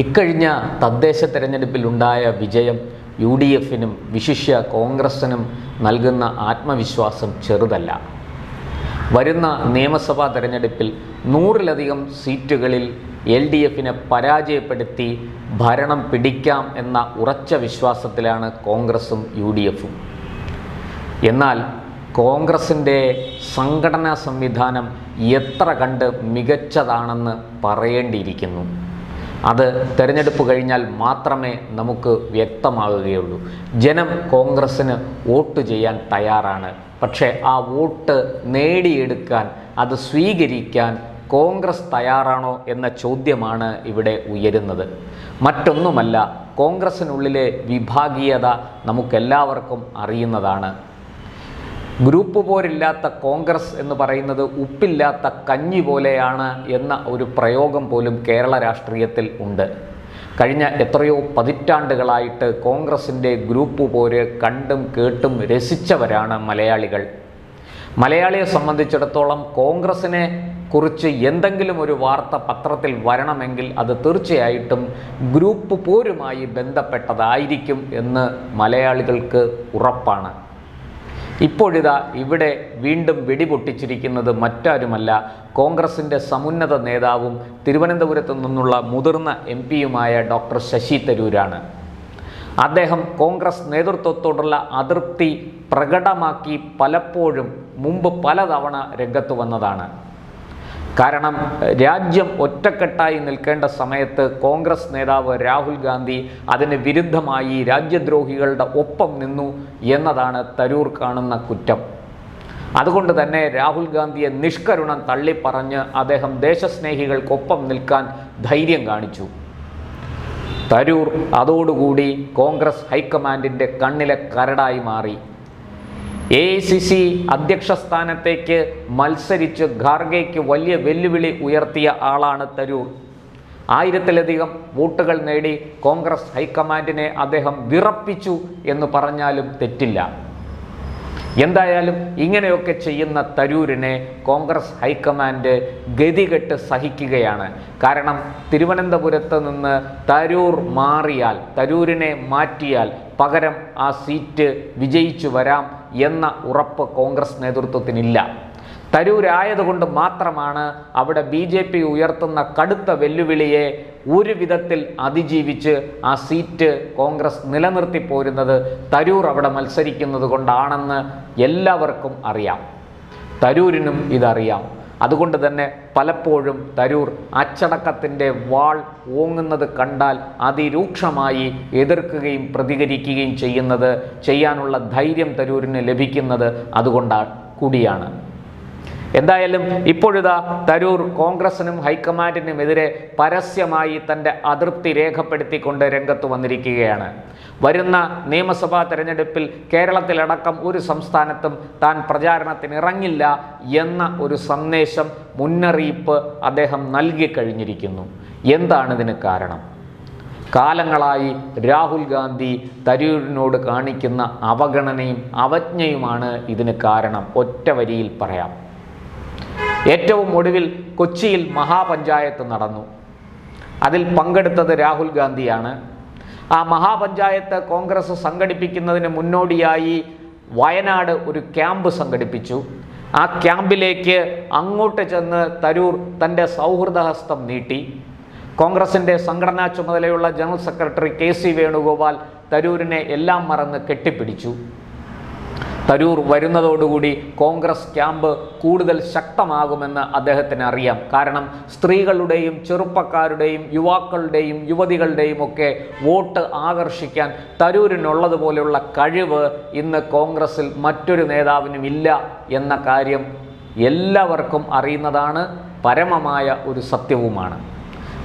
ഇക്കഴിഞ്ഞ തദ്ദേശ തെരഞ്ഞെടുപ്പിലുണ്ടായ വിജയം യു ഡി എഫിനും വിശിഷ്യ കോൺഗ്രസിനും നൽകുന്ന ആത്മവിശ്വാസം ചെറുതല്ല. വരുന്ന നിയമസഭാ തെരഞ്ഞെടുപ്പിൽ നൂറിലധികം സീറ്റുകളിൽ എൽ ഡി എഫിനെ പരാജയപ്പെടുത്തി ഭരണം പിടിക്കാം എന്ന ഉറച്ച വിശ്വാസത്തിലാണ് കോൺഗ്രസും യു ഡി എഫും എന്നാൽ കോൺഗ്രസിന്റെ സംഘടനാ സംവിധാനം എത്ര കണ്ട് മികച്ചതാണെന്ന് പറയേണ്ടിയിരിക്കുന്നു. അത് തെരഞ്ഞെടുപ്പ് കഴിഞ്ഞാൽ മാത്രമേ നമുക്ക് വ്യക്തമാകുകയുള്ളൂ. ജനം കോൺഗ്രസ്സിന് വോട്ട് ചെയ്യാൻ തയ്യാറാണ്. പക്ഷേ ആ വോട്ട് നേടിയെടുക്കാൻ അത് സ്വീകരിക്കാൻ കോൺഗ്രസ് തയ്യാറാണോ എന്ന ചോദ്യമാണ് ഇവിടെ ഉയരുന്നത്. മറ്റൊന്നുമല്ല കോൺഗ്രസ്സിനുള്ളിലെ വിഭാഗീയത നമുക്കെല്ലാവർക്കും അറിയുന്നതാണ്. ഗ്രൂപ്പ് പോരില്ലാത്ത കോൺഗ്രസ് എന്ന് പറയുന്നത് ഉപ്പില്ലാത്ത കഞ്ഞി പോലെയാണ് എന്ന ഒരു പ്രയോഗം പോലും കേരള രാഷ്ട്രീയത്തിൽ ഉണ്ട്. കഴിഞ്ഞ എത്രയോ പതിറ്റാണ്ടുകളായിട്ട് കോൺഗ്രസിന്റെ ഗ്രൂപ്പ് പോര് കണ്ടും കേട്ടും രസിച്ചവരാണ് മലയാളികൾ. മലയാളിയെ സംബന്ധിച്ചിടത്തോളം കോൺഗ്രസിനെ കുറിച്ച് എന്തെങ്കിലും ഒരു വാർത്ത പത്രത്തിൽ വരണമെങ്കിൽ അത് തീർച്ചയായിട്ടും ഗ്രൂപ്പ് പോരുമായി ബന്ധപ്പെട്ടതായിരിക്കും എന്ന് മലയാളികൾക്ക് ഉറപ്പാണ്. ഇപ്പോഴിതാ ഇവിടെ വീണ്ടും വെടിപൊട്ടിച്ചിരിക്കുന്നത് മറ്റാരുമല്ല. കോൺഗ്രസിന്റെ സമുന്നത നേതാവും തിരുവനന്തപുരത്ത് നിന്നുള്ള മുതിർന്ന എം പിയുമായ ഡോക്ടർ ശശി തരൂരാണ്. അദ്ദേഹം കോൺഗ്രസ് നേതൃത്വത്തോടുള്ള അതൃപ്തി പ്രകടമാക്കി പലപ്പോഴും മുമ്പ് പലതവണ രംഗത്ത് വന്നതാണ്. കാരണം രാജ്യം ഒറ്റക്കെട്ടായി നിൽക്കേണ്ട സമയത്ത് കോൺഗ്രസ് നേതാവ് രാഹുൽ ഗാന്ധി അതിന് വിരുദ്ധമായി രാജ്യദ്രോഹികളുടെ ഒപ്പം നിന്നു എന്നതാണ് തരൂർ കാണുന്ന കുറ്റം. അതുകൊണ്ട് തന്നെ രാഹുൽ ഗാന്ധിയെ നിഷ്കരുണം തള്ളിപ്പറഞ്ഞ് അദ്ദേഹം ദേശസ്നേഹികൾക്കൊപ്പം നിൽക്കാൻ ധൈര്യം കാണിച്ചു. തരൂർ അതോടുകൂടി കോൺഗ്രസ് ഹൈക്കമാൻഡിന്റെ കണ്ണിലെ കരടായി മാറി. എ ഐ സി സി അധ്യക്ഷ സ്ഥാനത്തേക്ക് മത്സരിച്ച് ഖാർഗെയ്ക്ക് വലിയ വെല്ലുവിളി ഉയർത്തിയ ആളാണ് തരൂർ. ആയിരത്തിലധികം വോട്ടുകൾ നേടി കോൺഗ്രസ് ഹൈക്കമാൻഡിനെ അദ്ദേഹം വിറപ്പിച്ചു എന്ന് പറഞ്ഞാലും തെറ്റില്ല. എന്തായാലും ഇങ്ങനെയൊക്കെ ചെയ്യുന്ന തരൂരിനെ കോൺഗ്രസ് ഹൈക്കമാൻഡ് ഗതികെട്ട് സഹിക്കുകയാണ്. കാരണം തിരുവനന്തപുരത്ത് നിന്ന് തരൂർ മാറിയാൽ തരൂരിനെ മാറ്റിയാൽ പകരം ആ സീറ്റ് വിജയിച്ചു വരാം എന്ന ഉറപ്പ് കോൺഗ്രസ് നേതൃത്വത്തിനില്ല. തരൂരായതുകൊണ്ട് മാത്രമാണ് അവിടെ ബി ജെ പി ഉയർത്തുന്ന കടുത്ത വെല്ലുവിളിയെ ഒരു വിധത്തിൽ അതിജീവിച്ച് ആ സീറ്റ് കോൺഗ്രസ് നിലനിർത്തി പോരുന്നത് തരൂർ അവിടെ മത്സരിക്കുന്നത് കൊണ്ടാണെന്ന് എല്ലാവർക്കും അറിയാം. തരൂരിനും ഇതറിയാം. അതുകൊണ്ട് തന്നെ പലപ്പോഴും തരൂർ അച്ചടക്കത്തിന്റെ വാൾ ഓങ്ങുന്നത് കണ്ടാൽ അതിരൂക്ഷമായി എതിർക്കുകയും പ്രതികരിക്കുകയും ചെയ്യുന്നത് ചെയ്യാനുള്ള ധൈര്യം തരൂരിന് ലഭിക്കുന്നത് അതുകൊണ്ടാണ് കൂടിയാണ്. എന്തായാലും ഇപ്പോഴിതാ തരൂർ കോൺഗ്രസിനും ഹൈക്കമാൻഡിനുമെതിരെ പരസ്യമായി തന്റെ അതൃപ്തി രേഖപ്പെടുത്തിക്കൊണ്ട് രംഗത്ത് വന്നിരിക്കുകയാണ്. വരുന്ന നിയമസഭാ തെരഞ്ഞെടുപ്പിൽ കേരളത്തിലടക്കം ഒരു സംസ്ഥാനത്തും താൻ പ്രചാരണത്തിന് ഇറങ്ങില്ല എന്ന ഒരു സന്ദേശം മുന്നറിയിപ്പ് അദ്ദേഹം നൽകിക്കഴിഞ്ഞിരിക്കുന്നു എന്താണ് ഇതിന് കാരണം? കാലങ്ങളായി രാഹുൽ ഗാന്ധി തരൂരിനോട് കാണിക്കുന്ന അവഗണനയും അവജ്ഞയുമാണ് ഇതിന് കാരണം. ഒറ്റ വരിയിൽ പറയാം. ഏറ്റവും ഒടുവിൽ കൊച്ചിയിൽ മഹാപഞ്ചായത്ത് നടന്നു. അതിൽ പങ്കെടുത്തത് രാഹുൽ ഗാന്ധിയാണ്. ആ മഹാപഞ്ചായത്ത് കോൺഗ്രസ് സംഘടിപ്പിക്കുന്നതിന് മുന്നോടിയായി വയനാട് ഒരു ക്യാമ്പ് സംഘടിപ്പിച്ചു. ആ ക്യാമ്പിലേക്ക് അങ്ങോട്ട് ചെന്ന് തരൂർ തന്റെ സൗഹൃദഹസ്തം നീട്ടി. കോൺഗ്രസിന്റെ സംഘടനാ ചുമതലയുള്ള general secretary K C Venugopal തരൂരിനെ എല്ലാം മറന്ന് കെട്ടിപ്പിടിച്ചു. തരൂർ വരുന്നതോടുകൂടി കോൺഗ്രസ് ക്യാമ്പ് കൂടുതൽ ശക്തമാകുമെന്ന് അദ്ദേഹത്തിന് അറിയാം കാരണം സ്ത്രീകളുടെയും ചെറുപ്പക്കാരുടെയും യുവാക്കളുടെയും യുവതികളുടെയും ഒക്കെ വോട്ട് ആകർഷിക്കാൻ തരൂരിനുള്ളതുപോലെയുള്ള കഴിവ് ഇന്ന് കോൺഗ്രസിൽ മറ്റൊരു നേതാവിനും ഇല്ല എന്ന കാര്യം എല്ലാവർക്കും അറിയുന്നതാണ്. പരമമായ ഒരു സത്യവുമാണ്.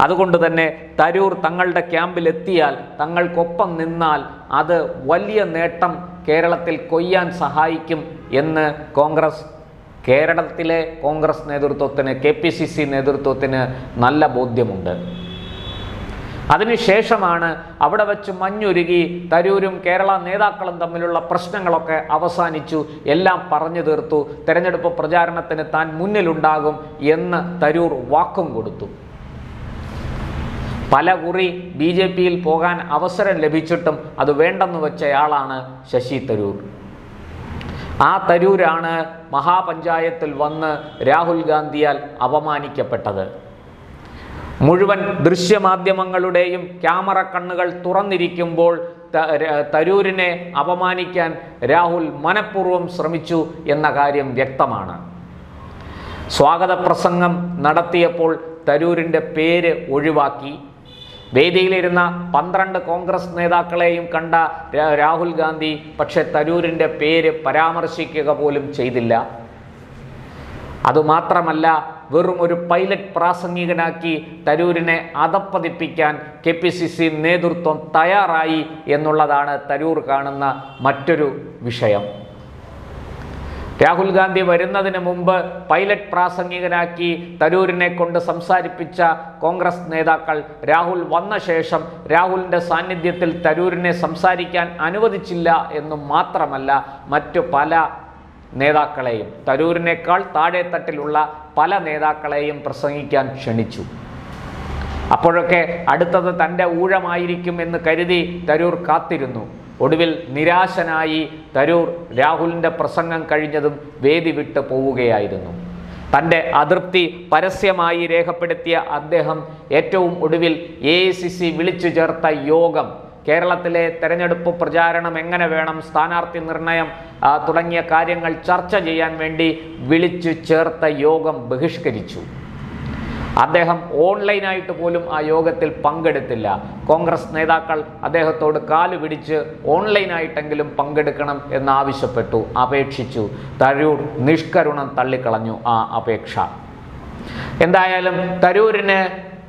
അതുകൊണ്ട് തന്നെ തരൂർ തങ്ങളുടെ ക്യാമ്പിലെത്തിയാൽ തങ്ങൾക്കൊപ്പം നിന്നാൽ അത് വലിയ നേട്ടം കേരളത്തിൽ കൊയ്യാൻ സഹായിക്കും എന്ന് കോൺഗ്രസ് കേരളത്തിലെ കോൺഗ്രസ് നേതൃത്വത്തിന് കെ പി സി സി നേതൃത്വത്തിന് നല്ല ബോധ്യമുണ്ട്. അതിനുശേഷമാണ് അവിടെ വെച്ച് മഞ്ഞുരുകി തരൂരും കേരള നേതാക്കളും തമ്മിലുള്ള പ്രശ്നങ്ങളൊക്കെ അവസാനിച്ചു. എല്ലാം പറഞ്ഞു തീർത്തു. തെരഞ്ഞെടുപ്പ് പ്രചാരണത്തിന് താൻ മുന്നിലുണ്ടാകും എന്ന് തരൂർ വാക്കും കൊടുത്തു. പല കുറി ബി ജെ പിയിൽ പോകാൻ അവസരം ലഭിച്ചിട്ടും അത് വേണ്ടെന്ന് വെച്ചയാളാണ് ശശി തരൂർ. ആ തരൂരാണ് മഹാപഞ്ചായത്തിൽ വന്ന് രാഹുൽ ഗാന്ധിയാൽ അപമാനിക്കപ്പെട്ടത്. മുഴുവൻ ദൃശ്യമാധ്യമങ്ങളുടെയും ക്യാമറ കണ്ണുകൾ തുറന്നിരിക്കുമ്പോൾ തരൂരിനെ അപമാനിക്കാൻ രാഹുൽ മനഃപൂർവം ശ്രമിച്ചു എന്ന കാര്യം വ്യക്തമാണ്. സ്വാഗത പ്രസംഗം നടത്തിയപ്പോൾ തരൂരിന്റെ പേര് ഒഴിവാക്കി. വേദിയിലിരുന്ന പന്ത്രണ്ട് കോൺഗ്രസ് നേതാക്കളെയും കണ്ട രാഹുൽ ഗാന്ധി പക്ഷെ തരൂരിന്റെ പേര് പരാമർശിക്കുക പോലും ചെയ്തില്ല. അതുമാത്രമല്ല വെറും ഒരു പൈലറ്റ് പ്രാസംഗികനാക്കി തരൂരിനെ അധപ്പതിപ്പിക്കാൻ കെ പി സി സി നേതൃത്വം തയ്യാറായി എന്നുള്ളതാണ് തരൂർ കാണുന്ന മറ്റൊരു വിഷയം. രാഹുൽ ഗാന്ധി വരുന്നതിന് മുമ്പ് പൈലറ്റ് പ്രാസംഗികനാക്കി തരൂരിനെ കൊണ്ട് സംസാരിപ്പിച്ച കോൺഗ്രസ് നേതാക്കൾ രാഹുൽ വന്ന ശേഷം രാഹുലിന്റെ സാന്നിധ്യത്തിൽ തരൂരിനെ സംസാരിക്കാൻ അനുവദിച്ചില്ല എന്നും മാത്രമല്ല മറ്റു പല നേതാക്കളെയും തരൂരിനേക്കാൾ താഴെത്തട്ടിലുള്ള പല നേതാക്കളെയും പ്രസംഗിക്കാൻ ക്ഷണിച്ചു. അപ്പോഴൊക്കെ അടുത്തത് തന്റെ ഊഴമായിരിക്കും എന്ന് കരുതി തരൂർ കാത്തിരുന്നു. ഒടുവിൽ നിരാശനായി തരൂർ രാഹുലിന്റെ പ്രസംഗം കഴിഞ്ഞതും വേദി വിട്ട് പോവുകയായിരുന്നു. തന്റെ അതൃപ്തി പരസ്യമായി രേഖപ്പെടുത്തിയ അദ്ദേഹം ഏറ്റവും ഒടുവിൽ എ വിളിച്ചു ചേർത്ത യോഗം കേരളത്തിലെ തെരഞ്ഞെടുപ്പ് പ്രചാരണം എങ്ങനെ വേണം സ്ഥാനാർത്ഥി നിർണയം തുടങ്ങിയ കാര്യങ്ങൾ ചർച്ച ചെയ്യാൻ വേണ്ടി വിളിച്ചു ചേർത്ത യോഗം ബഹിഷ്കരിച്ചു. അദ്ദേഹം ഓൺലൈനായിട്ട് പോലും ആ യോഗത്തിൽ പങ്കെടുത്തില്ല. കോൺഗ്രസ് നേതാക്കൾ അദ്ദേഹത്തോട് കാൽ പിടിച്ച് ഓൺലൈനായിട്ടെങ്കിലും പങ്കെടുക്കണം എന്നാവശ്യപ്പെട്ടു അപേക്ഷിച്ചു. തരൂർ നിഷ്കരുണം തള്ളിക്കളഞ്ഞു ആ അപേക്ഷ. എന്തായാലും തരൂരിന്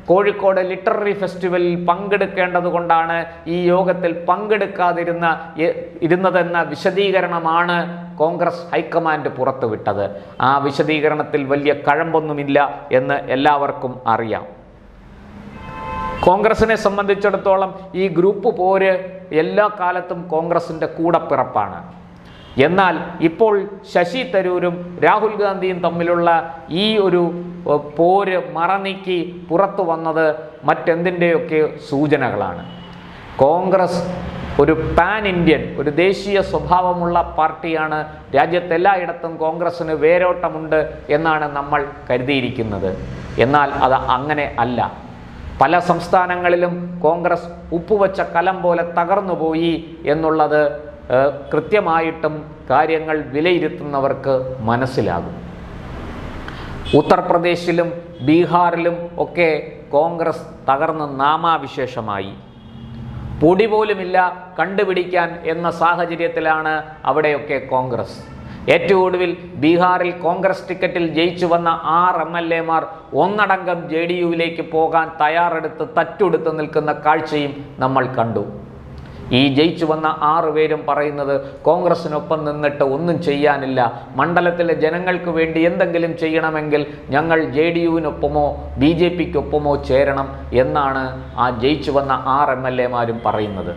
കോഴിക്കോട് ലിറ്റററി ഫെസ്റ്റിവലിൽ പങ്കെടുക്കേണ്ടതുകൊണ്ടാണ് ഈ യോഗത്തിൽ പങ്കെടുക്കാതിരുന്ന ഇരുന്നതെന്ന വിശദീകരണമാണ് കോൺഗ്രസ് ഹൈക്കമാൻഡ് പുറത്തുവിട്ടത്. ആ വിശദീകരണത്തിൽ വലിയ കഴമ്പൊന്നുമില്ല എന്ന് എല്ലാവർക്കും അറിയാം. കോൺഗ്രസിനെ സംബന്ധിച്ചിടത്തോളം ഈ ഗ്രൂപ്പ് പോര് എല്ലാ കാലത്തും കോൺഗ്രസിന്റെ കൂടപ്പിറപ്പാണ്. എന്നാൽ ഇപ്പോൾ ശശി തരൂരും രാഹുൽ ഗാന്ധിയും തമ്മിലുള്ള ഈ ഒരു പോര് മറനീക്കി പുറത്തു വന്നത് മറ്റെന്തിന്റെയൊക്കെ സൂചനകളാണ്. കോൺഗ്രസ് ഒരു പാൻ ഇന്ത്യൻ ഒരു ദേശീയ സ്വഭാവമുള്ള പാർട്ടിയാണ്. രാജ്യത്ത് എല്ലായിടത്തും കോൺഗ്രസ്സിന് വേരോട്ടമുണ്ട് എന്നാണ് നമ്മൾ കരുതിയിരിക്കുന്നത്. എന്നാൽ അത് അങ്ങനെ അല്ല. പല സംസ്ഥാനങ്ങളിലും കോൺഗ്രസ് ഉപ്പുവച്ച കലം പോലെ തകർന്നുപോയി എന്നുള്ളത് കൃത്യമായിട്ടും കാര്യങ്ങൾ വിലയിരുത്തുന്നവർക്ക് മനസ്സിലാകും. ഉത്തർപ്രദേശിലും ബീഹാറിലും ഒക്കെ കോൺഗ്രസ് തകർന്ന് നാമാവിശേഷമായി. പൊടി പോലുമില്ല കണ്ടുപിടിക്കാൻ എന്ന സാഹചര്യത്തിലാണ് അവിടെയൊക്കെ കോൺഗ്രസ്. ഏറ്റവും ഒടുവിൽ ബീഹാറിൽ കോൺഗ്രസ് ടിക്കറ്റിൽ ജയിച്ചു വന്ന ആറ് എം എൽ എമാർ ഒന്നടങ്കം ജെ ഡി യുവിലേക്ക് പോകാൻ തയ്യാറെടുത്ത് തറ്റുടുത്ത് നിൽക്കുന്ന കാഴ്ചയും നമ്മൾ കണ്ടു. ഈ ജയിച്ചു വന്ന ആറ് പേരും പറയുന്നത് കോൺഗ്രസിനൊപ്പം നിന്നിട്ട് ഒന്നും ചെയ്യാനില്ല. മണ്ഡലത്തിലെ ജനങ്ങൾക്ക് വേണ്ടി എന്തെങ്കിലും ചെയ്യണമെങ്കിൽ ഞങ്ങൾ ജെ ഡി യുവിനൊപ്പമോ ബി ജെ പിക്കൊപ്പമോ ചേരണം എന്നാണ് ആ ജയിച്ചു വന്ന ആറ് എം എൽ എമാരും പറയുന്നത്.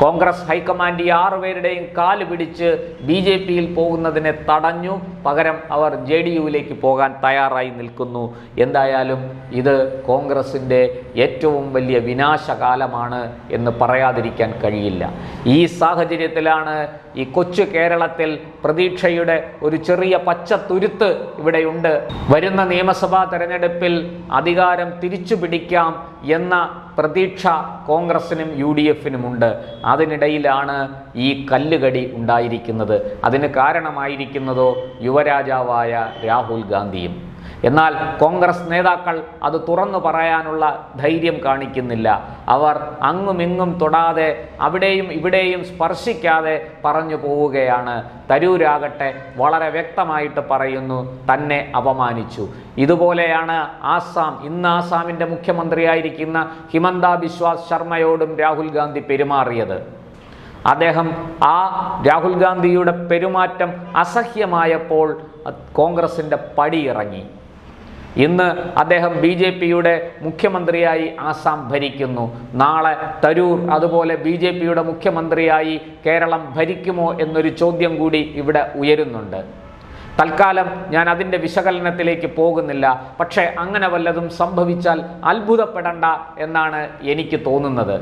കോൺഗ്രസ് ഹൈക്കമാൻഡ് ഈ ആറുപേരുടെയും കാൽ പിടിച്ച് ബി ജെ പിയിൽ പോകുന്നതിനെ തടഞ്ഞു. പകരം അവർ ജെ ഡി യുവിലേക്ക് പോകാൻ തയ്യാറായി നിൽക്കുന്നു. എന്തായാലും ഇത് കോൺഗ്രസിന്റെ ഏറ്റവും വലിയ വിനാശകാലമാണ് എന്ന് പറയാതിരിക്കാൻ കഴിയില്ല. ഈ സാഹചര്യത്തിലാണ് ഈ കൊച്ചു കേരളത്തിൽ പ്രതീക്ഷയുടെ ഒരു ചെറിയ പച്ച തുരുത്ത് ഇവിടെയുണ്ട്. വരുന്ന നിയമസഭാ തെരഞ്ഞെടുപ്പിൽ അധികാരം തിരിച്ചു പിടിക്കാം എന്ന പ്രതീക്ഷ കോൺഗ്രസിനും യു ഡി എഫിനുമുണ്ട് അതിനിടയിലാണ് ഈ കല്ലുകടി ഉണ്ടായിരിക്കുന്നത്. അതിന് കാരണമായിരിക്കുന്നതോ യുവരാജാവായ രാഹുൽ ഗാന്ധിയും. എന്നാൽ കോൺഗ്രസ് നേതാക്കൾ അത് തുറന്നു പറയാനുള്ള ധൈര്യം കാണിക്കുന്നില്ല. അവർ അങ്ങുമിങ്ങും തൊടാതെ അവിടെയും ഇവിടെയും സ്പർശിക്കാതെ പറഞ്ഞു പോവുകയാണ്. തരൂരാകട്ടെ വളരെ വ്യക്തമായിട്ട് പറയുന്നു തന്നെ അപമാനിച്ചു. ഇതുപോലെയാണ് ആസാം. ഇന്ന് ആസാമിന്റെ മുഖ്യമന്ത്രിയായിരിക്കുന്ന ഹിമന്ത ബിശ്വാസ് ശർമ്മയോടും രാഹുൽ ഗാന്ധി പെരുമാറിയത്. അദ്ദേഹം ആ രാഹുൽ ഗാന്ധിയുടെ പെരുമാറ്റം അസഹ്യമായപ്പോൾ കോൺഗ്രസിന്റെ പടിയിറങ്ങി ഇന്ന് അദ്ദേഹം ബി ജെ പിയുടെ മുഖ്യമന്ത്രിയായി ആസാം ഭരിക്കുന്നു. നാളെ തരൂർ അതുപോലെ ബി ജെ പിയുടെ മുഖ്യമന്ത്രിയായി കേരളം ഭരിക്കുമോ എന്നൊരു ചോദ്യം കൂടി ഇവിടെ ഉയരുന്നുണ്ട്. തൽക്കാലം ഞാൻ അതിന്റെ വിശകലനത്തിലേക്ക് പോകുന്നില്ല. പക്ഷേ അങ്ങനെ വല്ലതും സംഭവിച്ചാൽ അത്ഭുതപ്പെടണ്ട എന്നാണ് എനിക്ക് തോന്നുന്നത്.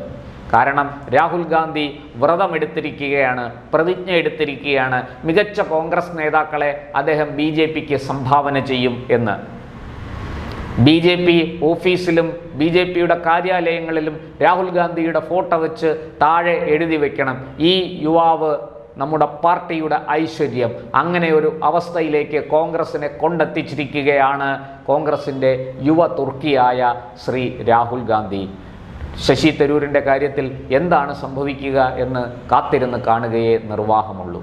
കാരണം രാഹുൽ ഗാന്ധി വ്രതമെടുത്തിരിക്കുകയാണ് പ്രതിജ്ഞ എടുത്തിരിക്കുകയാണ്. മികച്ച കോൺഗ്രസ് നേതാക്കളെ അദ്ദേഹം ബി ജെ പിക്ക് സംഭാവന ചെയ്യും എന്ന്. ബി ജെ പി ഓഫീസിലും ബി ജെ പിയുടെ കാര്യാലയങ്ങളിലും രാഹുൽ ഗാന്ധിയുടെ ഫോട്ടോ വെച്ച് താഴെ എഴുതി വെക്കണം. ഈ യുവാവ് നമ്മുടെ പാർട്ടിയുടെ ഐശ്വര്യം. അങ്ങനെ ഒരു അവസ്ഥയിലേക്ക് കോൺഗ്രസിനെ കൊണ്ടെത്തിച്ചിരിക്കുകയാണ് കോൺഗ്രസിന്റെ യുവ തുർക്കിയായ ശ്രീ രാഹുൽ ഗാന്ധി. ശശി തരൂരിന്റെ കാര്യത്തിൽ എന്താണ് സംഭവിക്കുക എന്ന് കാത്തിരുന്ന് കാണുകയേ നിർവാഹമുള്ളൂ.